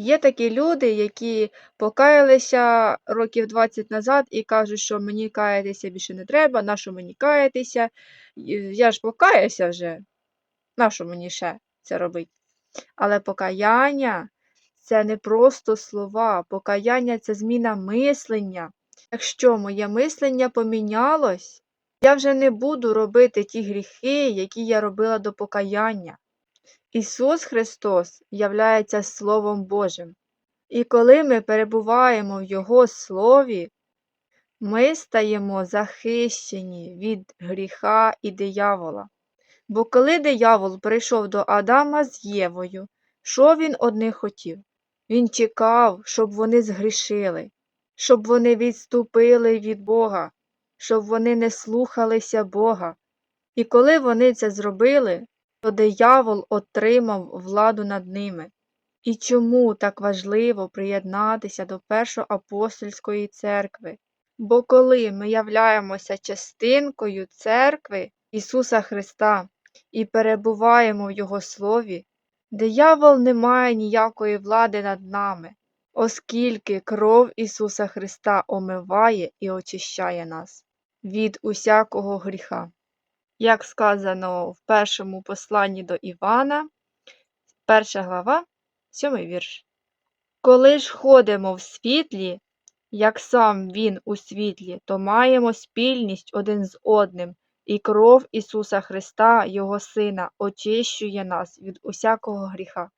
Є такі люди, які покаялися років 20 назад і кажуть, що мені каятися більше не треба, нащо мені каятися? Я ж покаявся вже. Нащо мені ще це робити? Але покаяння це не просто слова, покаяння це зміна мислення. Якщо моє мислення помінялось, я вже не буду робити ті гріхи, які я робила до покаяння. Ісус Христос являється Словом Божим. І коли ми перебуваємо в Його Слові, ми стаємо захищені від гріха і диявола. Бо коли диявол прийшов до Адама з Євою, що він одних хотів? Він чекав, щоб вони згрішили, щоб вони відступили від Бога, щоб вони не слухалися Бога. І коли вони це зробили, то диявол отримав владу над ними. І чому так важливо приєднатися до Першоапостольської церкви? Бо коли ми являємося частинкою церкви Ісуса Христа і перебуваємо в Його Слові, диявол не має ніякої влади над нами, оскільки кров Ісуса Христа омиває і очищає нас від усякого гріха. Як сказано в першому посланні до Івана, перша глава, сьомий вірш. Коли ж ходимо в світлі, як сам Він у світлі, то маємо спільність один з одним, і кров Ісуса Христа, Його Сина, очищує нас від усякого гріха.